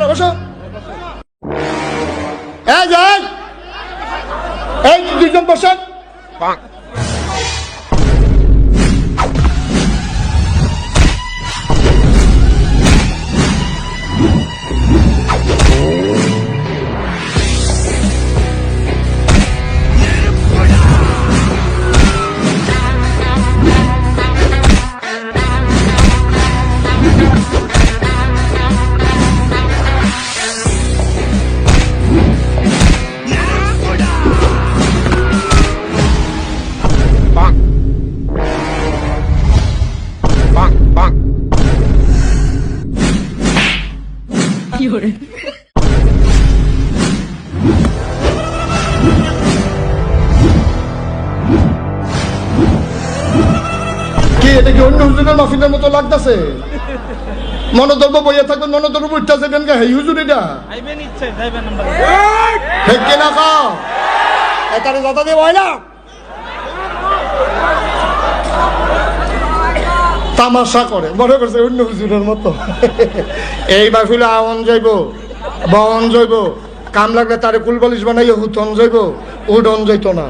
না বসো। এই যাই এই। দুজন বসেন। কি এটা কি অন্য হুজুরের মাফিনের মতো লাগতেছে? বইয়া থাকবেন মনোদর্ব উঠতেছে কেন হে হুজুর এটা। আইবেন ইচ্ছে যাইবেন নাম্বার। ঠিক কিনা কা এটারে দাদা দিয়ে হয় না তামাশা করে। মনে করছে অন্য হুজুরের মতো। এই মাহফিলে আওয়ান যাইব বহন যাইব। কাম লাগলে তারে কুলবালিশ বানাইয়া হুতন যাইব, উডন যাইতো না।